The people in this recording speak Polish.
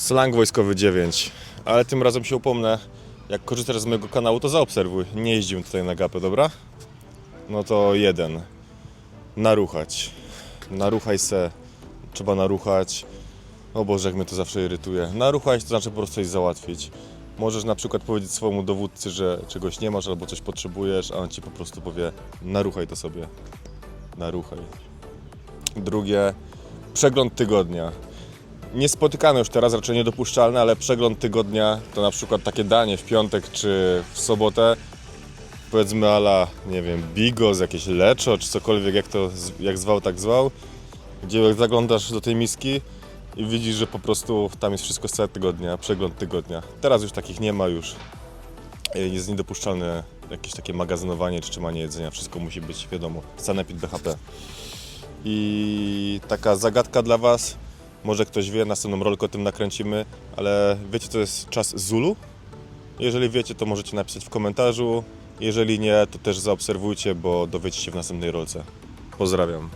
Slang wojskowy 9, ale tym razem się upomnę. Jak korzystasz z mojego kanału, to zaobserwuj. Nie jeździmy tutaj na gapę, dobra? No to jeden. Naruchać. Naruchaj se. Trzeba naruchać. O Boże, jak mnie to zawsze irytuje. Naruchać to znaczy po prostu coś załatwić. Możesz na przykład powiedzieć swojemu dowódcy, że czegoś nie masz albo coś potrzebujesz, a on ci po prostu powie naruchaj to sobie. Naruchaj. Drugie, przegląd tygodnia. Niespotykane już teraz, raczej niedopuszczalne, ale przegląd tygodnia to na przykład takie danie w piątek czy w sobotę. Powiedzmy ala, nie wiem, bigos, jakieś leczo czy cokolwiek, jak to jak zwał, tak zwał. Gdzie zaglądasz do tej miski i widzisz, że po prostu tam jest wszystko z całego tygodnia, przegląd tygodnia. Teraz już takich nie ma już. E, Jest niedopuszczalne jakieś takie magazynowanie czy trzymanie jedzenia. Wszystko musi być, wiadomo, sanepid BHP. I taka zagadka dla Was. Może ktoś wie, następną rolkę o tym nakręcimy, ale wiecie, to jest czas Zulu? Jeżeli wiecie, to możecie napisać w komentarzu. Jeżeli nie, to też zaobserwujcie, bo dowiecie się w następnej rolce. Pozdrawiam.